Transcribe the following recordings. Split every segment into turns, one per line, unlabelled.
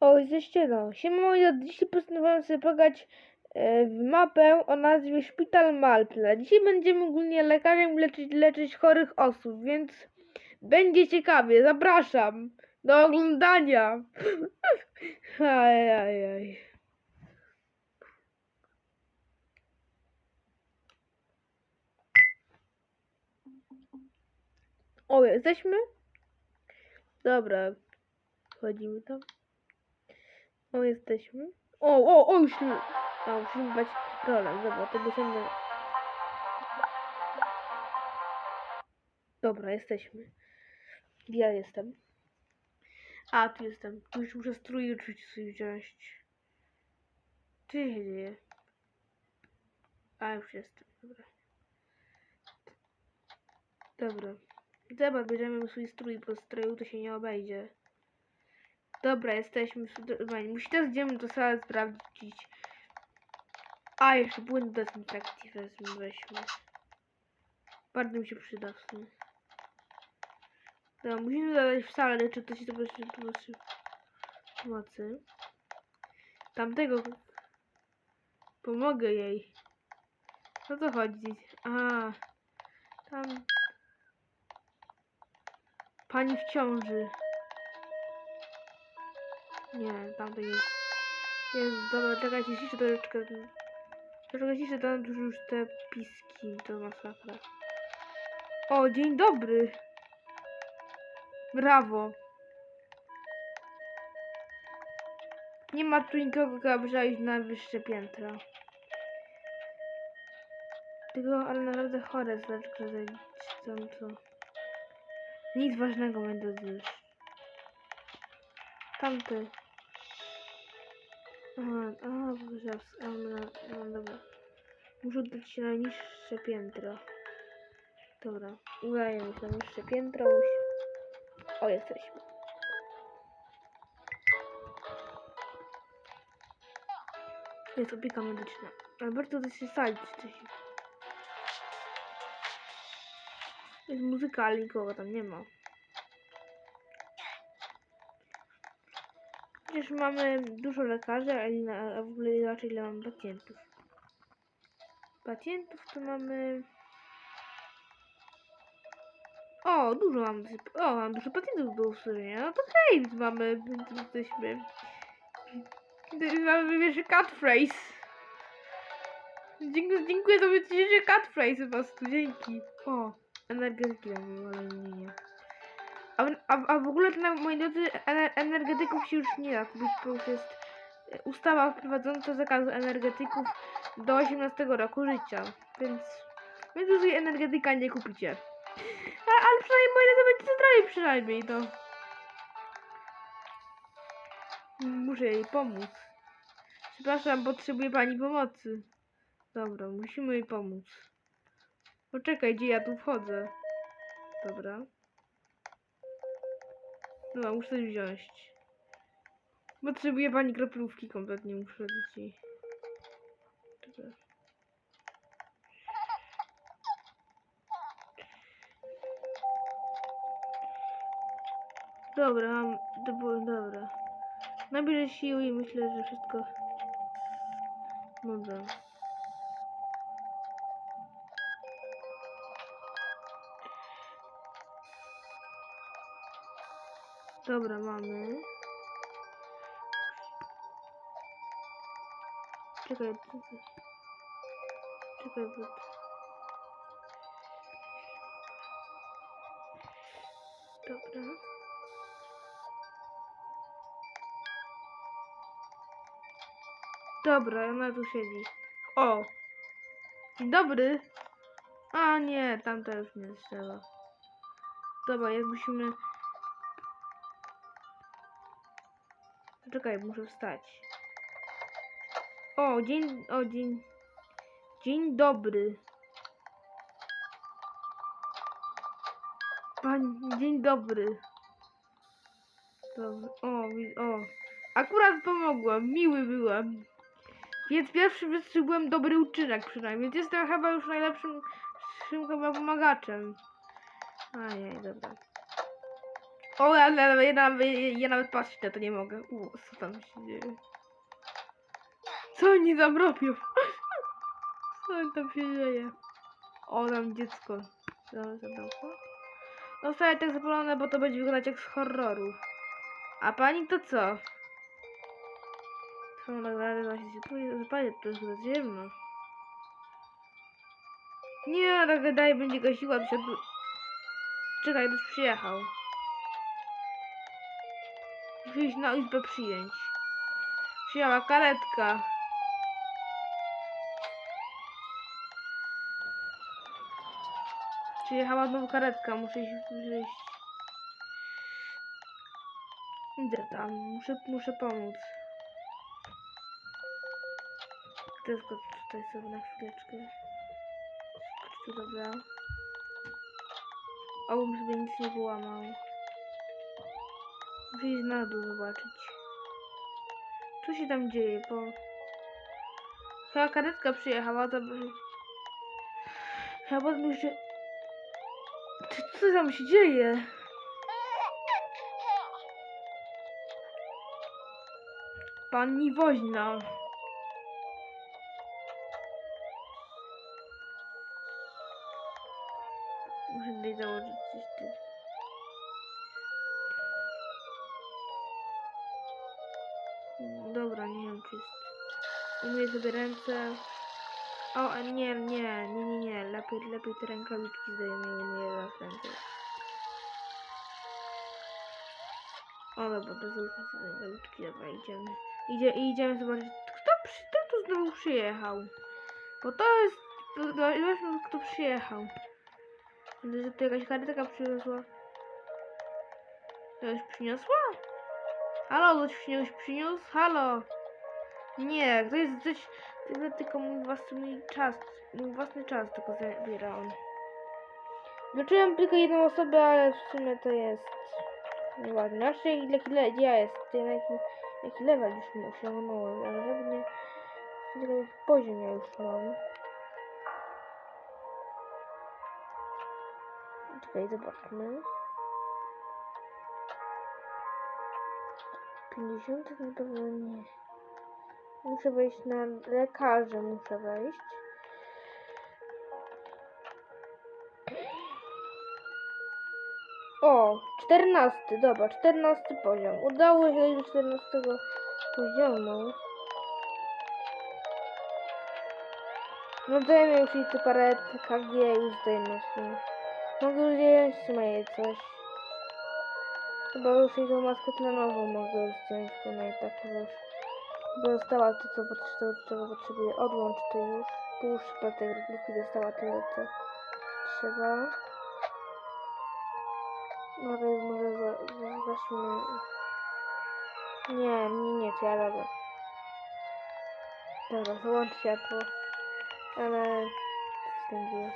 O, jesteście no. Siema moi dzisiaj postanowiłem sobie pograć e, w mapę o nazwie Szpital Malpla. Dzisiaj będziemy ogólnie lekarzem leczyć, leczyć chorych osób, więc będzie ciekawie. Zapraszam do oglądania. aj, aj, aj. O, jesteśmy? Dobra. Wchodzimy tam. O, jesteśmy. O, o, o, już nie. A, musimy brać rolę. Dobra, to musimy... Dobra, jesteśmy. Ja jestem. A, tu jestem. Tu już muszę strój uczyć sobie wziąć. Co się dzieje? A, już jestem. Dobra. Dobra. Dobra, bierzemy swój strój, bo stroju to się nie obejdzie. Dobra, jesteśmy Dobra, Musi teraz idziemy do sali sprawdzić. A, jeszcze płyn do dezynfekcji wezmę, weźmy. Bardzo mi się przyda w sumie. Dobra, musimy zadać w salę, czy to się to będzie pomocy. Pomocy. Tamtego. Pomogę jej. O co chodzi? A, tam. Pani w ciąży. Nie, tam to jest. Jest, dobra, czekajcie, ciszę troszeczkę. Troszeczkę ciszę, tam już te piski, to masakra. O, dzień dobry. Brawo. Nie ma tu nikogo, kto przejść na wyższe piętra. Tylko, ale naprawdę chore znaczkę tam co. Nic ważnego będę zjeść. Tamty. Aha, aha, zaraz, a, no, no, dobra. Muszę dać się na niższe piętro. Dobra, udajemy się na niższe piętro. O, jesteśmy. Jest opieka medyczna. Ale bardzo to się sali coś. Jest muzyka, ale nikogo tam nie ma. Przecież mamy dużo lekarzy, a w ogóle raczej ile mamy pacjentów. Pacjentów to mamy... O, dużo mam. O, mam dużo pacjentów do usłyszenia. No to hej, mamy, jesteśmy. Mamy jeszcze catphrase. Dziękuję, dziękuję za dzisiejszy catphrase po prostu, dzięki. O, energetyki mamy, ale nie. A, a, a w ogóle na moi drodzy ener- energetyków się już nie da kupić, bo już jest e, ustawa wprowadzająca zakazu energetyków do 18 roku życia, więc więc już energetyka nie kupicie. A, ale przynajmniej moi drodzy będziecie zdrowi przynajmniej to. Muszę jej pomóc. Przepraszam, potrzebuje pani pomocy. Dobra, musimy jej pomóc. Poczekaj, gdzie ja tu wchodzę. Dobra. Dobra, muszę coś wziąć. Potrzebuję pani kroplówki kompletnie, muszę dać jej. Dobra. To było, dobra. Nabierze siły i myślę, że wszystko... Dobra. Dobra, mamy. Czekaj? Czekaj, bo... Dobra. Dobra, ona tu siedzi. O! Dzień dobry! A nie, tamta już nie strzela. Dobra, jak musimy... Czekaj, muszę wstać. O, dzień, o, dzień, dzień dobry. Pan, dzień dobry. Dobry. O, o. Akurat pomogłem, miły byłem. Więc pierwszy wystrzegłem dobry uczynek przynajmniej, więc jestem chyba już najlepszym szym chyba pomagaczem. Ajaj, dobra. O, ja, ja, ja, ja nawet patrzeć na to nie mogę. U, co tam się dzieje? Co oni tam robią? Co tam się dzieje? O, tam dziecko. Za- Zadełko? No wcale tak zapalone, bo to będzie wyglądać jak z horroru. A pani to co? Co nagrane właśnie się tu zapalić, to jest ciemno. Nie, tak wydaje będzie gasiła, tu... Czekaj, ktoś przyjechał. Muszę iść na izbę przyjęć. Przyjechała karetka. Przyjechała znowu karetka, muszę iść, iść. Idę tam, muszę, muszę pomóc. Tylko tutaj sobie na chwileczkę. Skocz tu, dobra. Obym sobie nic nie połamał. Iść na dół zobaczyć. Co się tam dzieje, bo... Chyba karetka przyjechała, to. Chyba myślę, że... Co tam się dzieje? Pani woźna. Muszę tutaj założyć coś tu. Dobra, nie wiem czy jest. Umyję sobie ręce. O, nie, nie, nie, nie, nie. Lepiej, lepiej te rękawiczki zdejmę i umyję raz ręce. O, dobra, bez ucha rękawiczki, dobra, idziemy. Idzie, idziemy zobaczyć, kto, przy, kto tu znowu przyjechał. Bo to jest, zobaczmy, kto przyjechał. Widzę, że tu jakaś karetka przyniosła. Ktoś przyniosła? Halo, ktoś przyniósł? Halo! Nie, to jest coś, tylko mój własny czas, mój własny czas tylko zabiera on. Zobaczyłem tylko jedną osobę, ale w sumie to jest nieładne. Znaczy, ile, ile ja jest, na jaki, jaki level już osiągnąłem, ale żeby nie, tylko jaki poziom ja już mam. Czekaj, zobaczmy. 50 na pewno nie. Muszę wejść na lekarza, muszę wejść. O, 14, dobra, 14 poziom. Udało się do 14 poziomu. No dajmy już jej te parę KG, już dajmy sobie. Mogę już jej trzymaj coś. Chyba już tą maskę tlenową mogę już zdjąć, bo i tak już dostała to, co potrzebuje, czego potrzebuje. Odłącz to już. Chyba tej rozgrywki, dostała tyle, co trzeba. Może, może zaśmy... Nie, nie, nie, to ja robię. Dobra, załącz światło. Ale... Co tam dzieje?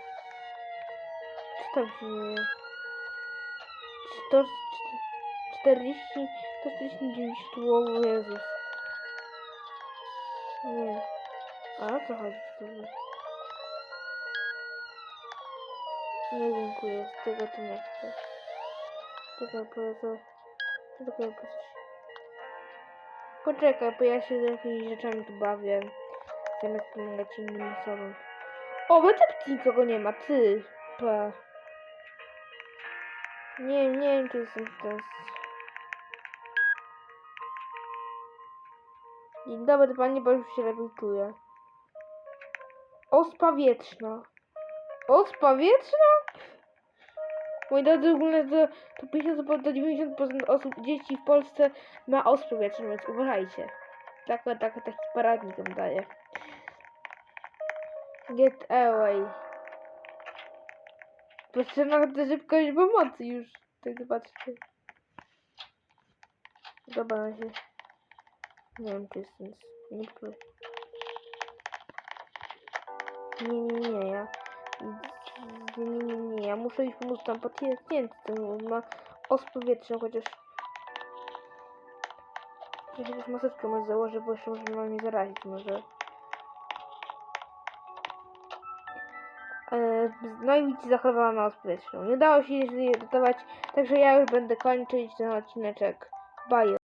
Co tam się dzieje? 100, 40, 149 tu, o Jezus. Nie. A o co chodzi w ogóle? Nie dziękuję, z tego to nie chcę. Czekaj, bo to... Czekaj, coś... Poczekaj, bo ja się z jakimiś rzeczami tu bawię. Zamiast pomagać innym osobom. O, recepcji nikogo nie ma, ty! Pa. Nie, nie wiem, czy jestem teraz... Dzień dobry panie, bo już się lepiej czuję. Ospa wietrzna. Ospa wietrzna? Moi drodzy, ogólnie to, to 50 do 90% osób, dzieci w Polsce ma ospę wietrzną, więc uważajcie. Tak, tak, taki paradnik wam daje. Get away. Patrzę na szybkość pomocy już. Tak zobaczcie. Dobra, na się. Nie wiem, czy jest nic. Nie. Nie, nie, ja... Nie, nie, nie, nie, ja muszę iść pomóc tam pacjentowi, bo ma ospę wietrzną, chociaż... Ja chociaż maseczkę może założę, bo jeszcze może mnie zarazić, może... Eee, No i widzicie, zachorowała na ospę Nie dało się jej ratować, także ja już będę kończyć ten odcineczek. Bye.